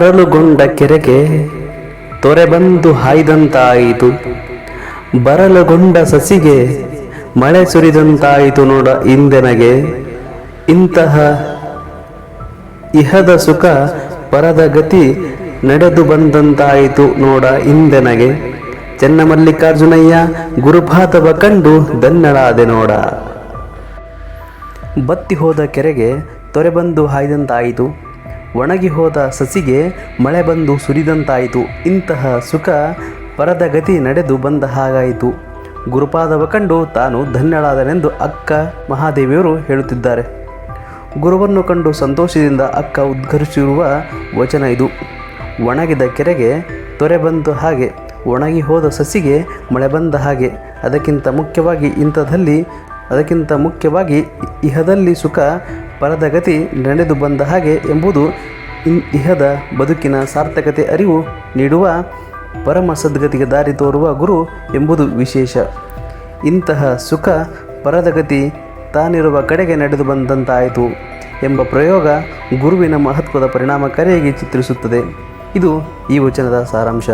ಅರಳುಗೊಂಡ ಕೆರೆಗೆ ತೊರೆ ಬಂದು ಹಾಯ್ದಂತಾಯಿತು. ಬರಲುಗೊಂಡ ಸಸಿಗೆ ಮಳೆ ಸುರಿದಂತಾಯಿತು ನೋಡ ಇಂದೆನಗೆ. ಇಂತಹ ಇಹದ ಸುಖ ಪರದ ಗತಿ ನಡೆದು ಬಂದಂತಾಯಿತು ನೋಡ ಇಂದೆನಗೆ. ಚೆನ್ನಮಲ್ಲಿಕಾರ್ಜುನಯ್ಯ, ಗುರುಪಾತವ ಕಂಡು ದನ್ನಳಾದೆ ನೋಡ. ಬತ್ತಿ ಹೋದ ಕೆರೆಗೆ ತೊರೆ ಬಂದು ಹಾಯ್ದಂತಾಯಿತು. ಒಣಗಿ ಹೋದ ಸಸಿಗೆ ಮಳೆ ಬಂದು ಸುರಿದಂತಾಯಿತು. ಇಂತಹ ಸುಖ ಪರದ ಗತಿ ನಡೆದು ಬಂದ ಹಾಗಾಯಿತು. ಗುರುಪಾದವ ಕಂಡು ತಾನು ಧನ್ಯಳಾದನೆಂದು ಅಕ್ಕ ಮಹಾದೇವಿಯವರು ಹೇಳುತ್ತಿದ್ದಾರೆ. ಗುರುವನ್ನು ಕಂಡು ಸಂತೋಷದಿಂದ ಅಕ್ಕ ಉದ್ಘರಿಸಿರುವ ವಚನ ಇದು. ಒಣಗಿದ ಕೆರೆಗೆ ತೊರೆ ಬಂದು ಹಾಗೆ, ಒಣಗಿ ಹೋದ ಸಸಿಗೆ ಮಳೆ ಬಂದ ಹಾಗೆ, ಅದಕ್ಕಿಂತ ಮುಖ್ಯವಾಗಿ ಇಂಥದಲ್ಲಿ ಅದಕ್ಕಿಂತ ಮುಖ್ಯವಾಗಿ ಇಹದಲ್ಲಿ ಸುಖ ಪರದ ಗತಿ ನಡೆದು ಬಂದ ಹಾಗೆ ಎಂಬುದು ಇಹದ ಬದುಕಿನ ಸಾರ್ಥಕತೆ ಅರಿವು ನೀಡುವ ಪರಮ ಸದ್ಗತಿಗೆ ದಾರಿ ತೋರುವ ಗುರು ಎಂಬುದು ವಿಶೇಷ. ಇಂತಹ ಸುಖ ಪರದಗತಿ ತಾನಿರುವ ಕಡೆಗೆ ನಡೆದು ಬಂದಂತಾಯಿತು ಎಂಬ ಪ್ರಯೋಗ ಗುರುವಿನ ಮಹತ್ವದ ಪರಿಣಾಮಕಾರಿಯಾಗಿ ಚಿತ್ರಿಸುತ್ತದೆ. ಇದು ಈ ವಚನದ ಸಾರಾಂಶ.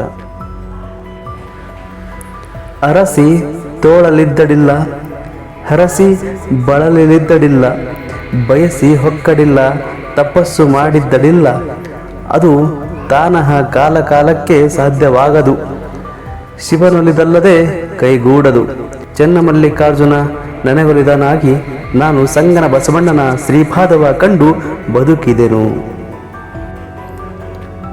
ಅರಸಿ ತೋಳಲಿದ್ದಡಿಲ್ಲ, ಹರಸಿ ಬಳಲಿದ್ದಡಿಲ್ಲ ಬಯಸಿ ಹೊಕ್ಕಡಿಲ್ಲ, ತಪಸ್ಸು ಮಾಡಿದ್ದಡಿಲ್ಲ ಅದು ತಾನಹ ಕಾಲ ಕಾಲಕ್ಕೆ ಸಾಧ್ಯವಾಗದು. ಶಿವನೊಲಿದಲ್ಲದೆ ಕೈಗೂಡದು. ಚೆನ್ನಮಲ್ಲಿಕಾರ್ಜುನ ನನಗೊಲಿದನಾಗಿ ನಾನು ಸಂಗನ ಬಸವಣ್ಣನ ಶ್ರೀಪಾದವ ಕಂಡು ಬದುಕಿದೆನು.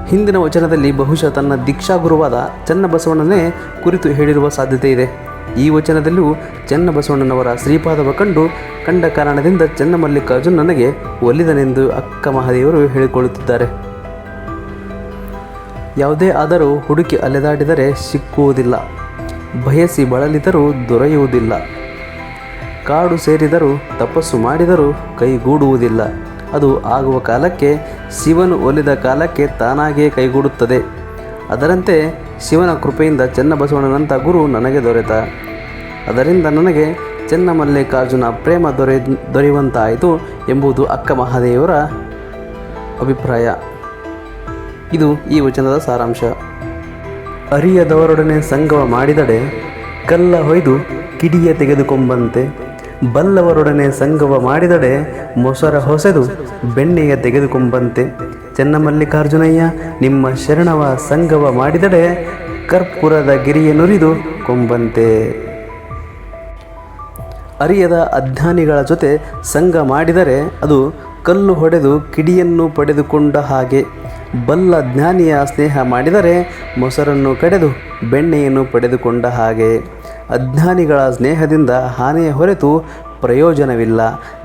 ಹಿಂದಿನ ವಚನದಲ್ಲಿ ಬಹುಶಃ ತನ್ನ ದೀಕ್ಷಾಗುರುವಾದ ಚನ್ನಬಸವಣ್ಣನೇ ಕುರಿತು ಹೇಳಿರುವ ಸಾಧ್ಯತೆ ಇದೆ. ಈ ವಚನದಲ್ಲೂ ಚನ್ನಬಸವಣ್ಣನವರ ಶ್ರೀಪಾದವ ಕಂಡು ಕಂಡ ಕಾರಣದಿಂದ ಚನ್ನಮಲ್ಲಿಕಾರ್ಜುನ್ ನನಗೆ ಒಲಿದನೆಂದು ಅಕ್ಕ ಮಹಾದೇವರು ಹೇಳಿಕೊಳ್ಳುತ್ತಿದ್ದಾರೆ. ಯಾವುದೇ ಆದರೂ ಹುಡುಕಿ ಅಲೆದಾಡಿದರೆ ಸಿಕ್ಕುವುದಿಲ್ಲ. ಬಯಸಿ ಬಳಲಿದರೂ ದೊರೆಯುವುದಿಲ್ಲ. ಕಾಡು ಸೇರಿದರೂ ತಪಸ್ಸು ಮಾಡಿದರೂ ಕೈಗೂಡುವುದಿಲ್ಲ. ಅದು ಆಗುವ ಕಾಲಕ್ಕೆ, ಶಿವನು ಒಲಿದ ಕಾಲಕ್ಕೆ ತಾನಾಗೇ ಕೈಗೂಡುತ್ತದೆ. ಅದರಂತೆ ಶಿವನ ಕೃಪೆಯಿಂದ ಚೆನ್ನಬಸವಣ್ಣನಂಥ ಗುರು ನನಗೆ ದೊರೆತ. ಅದರಿಂದ ನನಗೆ ಚೆನ್ನಮಲ್ಲಿಕಾರ್ಜುನ ಪ್ರೇಮ ದೊರೆ, ದೊರೆಯುವಂತಾಯಿತು ಎಂಬುದು ಅಕ್ಕ ಮಹಾದೇವರ ಅಭಿಪ್ರಾಯ. ಇದು ಈ ವಚನದ ಸಾರಾಂಶ. ಅರಿಯದವರೊಡನೆ ಸಂಗಮ ಮಾಡಿದಡೆ ಕಲ್ಲ ಹೊಯ್ದು ಕಿಡಿಯ ತೆಗೆದುಕೊಂಬಂತೆ. ಬಲ್ಲವರೊಡನೆ ಸಂಗವ ಮಾಡಿದಡೆ ಮೊಸರ ಹೊಸೆದು ಬೆಣ್ಣೆಯ ತೆಗೆದುಕೊಂಬಂತೆ. ಚೆನ್ನಮಲ್ಲಿಕಾರ್ಜುನಯ್ಯ, ನಿಮ್ಮ ಶರಣವ ಸಂಗವ ಮಾಡಿದಡೆ ಕರ್ಪೂರದ ಗಿರಿಯ ನುರಿದು ಕೊಂಬಂತೆ. ಅರಿಯದ ಅಜ್ಞಾನಿಗಳ ಜೊತೆ ಸಂಘ ಮಾಡಿದರೆ ಅದು ಕಲ್ಲು ಹೊಡೆದು ಕಿಡಿಯನ್ನು ಪಡೆದುಕೊಂಡ ಹಾಗೆ. ಬಲ್ಲ ಜ್ಞಾನಿಯ ಸ್ನೇಹ ಮಾಡಿದರೆ ಮೊಸರನ್ನು ಕಡೆದು ಬೆಣ್ಣೆಯನ್ನು ಪಡೆದುಕೊಂಡ ಹಾಗೆ. ಅಜ್ಞಾನಿಗಳ ಸ್ನೇಹದಿಂದ ಹಾನಿಯ ಹೊರತು ಪ್ರಯೋಜನವಿಲ್ಲ.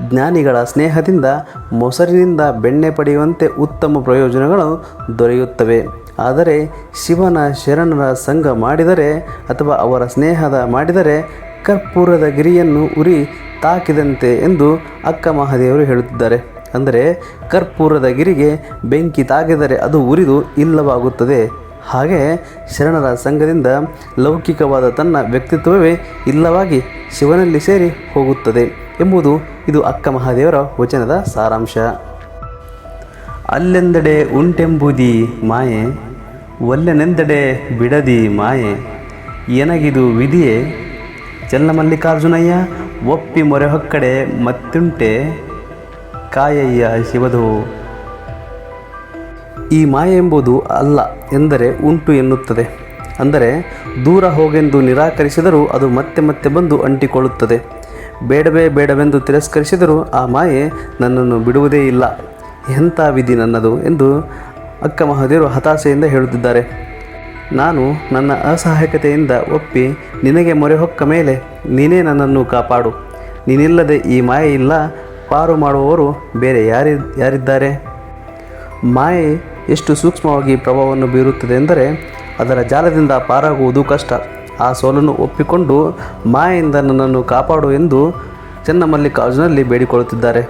ಜ್ಞಾನಿಗಳ ಸ್ನೇಹದಿಂದ ಮೊಸರಿನಿಂದ ಬೆಣ್ಣೆ ಪಡೆಯುವಂತೆ ಉತ್ತಮ ಪ್ರಯೋಜನಗಳು ದೊರೆಯುತ್ತವೆ. ಆದರೆ ಶಿವನ ಶರಣರ ಸಂಘ ಮಾಡಿದರೆ ಅಥವಾ ಅವರ ಸ್ನೇಹದ ಮಾಡಿದರೆ ಕರ್ಪೂರದ ಗಿರಿಯನ್ನು ಉರಿ ತಾಕಿದಂತೆ ಎಂದು ಅಕ್ಕ ಮಹಾದೇವರು ಹೇಳುತ್ತಿದ್ದಾರೆ. ಅಂದರೆ ಕರ್ಪೂರದ ಗಿರಿಗೆ ಬೆಂಕಿ ತಾಗಿದರೆ ಅದು ಉರಿದು ಇಲ್ಲವಾಗುತ್ತದೆ. ಹಾಗೆ ಶರಣರ ಸಂಘದಿಂದ ಲೌಕಿಕವಾದ ತನ್ನ ವ್ಯಕ್ತಿತ್ವವೇ ಇಲ್ಲವಾಗಿ ಶಿವನಲ್ಲಿ ಸೇರಿ ಹೋಗುತ್ತದೆ ಎಂಬುದು ಇದು ಅಕ್ಕ ಮಹಾದೇವರ ವಚನದ ಸಾರಾಂಶ. ಅಲ್ಲೆಂದೆಡೆ ಉಂಟೆಂಬುದಿ ಮಾಯೆ, ಒಲ್ಲೆನೆಂದೆಡೆ ಬಿಡದಿ ಮಾಯೆ, ಎನಗಿದು ವಿಧಿಯೇ ಚೆನ್ನಮಲ್ಲಿಕಾರ್ಜುನಯ್ಯ ಒಪ್ಪಿ ಮೊರೆ ಹೊಕ್ಕಡೆ ಮತ್ತುಂಟೆ, ಕಾಯಯ್ಯ ಶಿವದು ಈ ಮಾಯೆ ಎಂಬುದು ಅಲ್ಲ ಎಂದರೆ ಉಂಟು ಎನ್ನುತ್ತದೆ. ಅಂದರೆ ದೂರ ಹೋಗೆಂದು ನಿರಾಕರಿಸಿದರೂ ಅದು ಮತ್ತೆ ಮತ್ತೆ ಬಂದು ಅಂಟಿಕೊಳ್ಳುತ್ತದೆ. ಬೇಡವೇ ಬೇಡವೆಂದು ತಿರಸ್ಕರಿಸಿದರೂ ಆ ಮಾಯೆ ನನ್ನನ್ನು ಬಿಡುವುದೇ ಇಲ್ಲ. ಎಂಥ ವಿಧಿ ನನ್ನದು ಎಂದು ಅಕ್ಕ ಮಹಾದೇವರು ಹತಾಶೆಯಿಂದ ಹೇಳುತ್ತಿದ್ದಾರೆ. ನಾನು ನನ್ನ ಅಸಹಾಯಕತೆಯಿಂದ ಒಪ್ಪಿ ನಿನಗೆ ಮೊರೆ ಹೊಕ್ಕ ಮೇಲೆ ನೀನೇ ನನ್ನನ್ನು ಕಾಪಾಡು. ನೀನಿಲ್ಲದೆ ಈ ಮಾಯೆ ಇಲ್ಲ, ಪಾರು ಮಾಡುವವರು ಬೇರೆ ಯಾರಿ, ಯಾರಿದ್ದಾರೆ? ಮಾಯೆ ಎಷ್ಟು ಸೂಕ್ಷ್ಮವಾಗಿ ಪ್ರಭಾವವನ್ನು ಬೀರುತ್ತದೆ ಎಂದರೆ ಅದರ ಜಾಲದಿಂದ ಪಾರಾಗುವುದು ಕಷ್ಟ. ಆ ಸೋಲನ್ನು ಒಪ್ಪಿಕೊಂಡು ಮಾಯೆಯಿಂದ ನನ್ನನ್ನು ಕಾಪಾಡು ಎಂದು ಚೆನ್ನಮಲ್ಲಿಕಾರ್ಜುನಲ್ಲಿ ಬೇಡಿಕೊಳ್ಳುತ್ತಿದ್ದಾರೆ.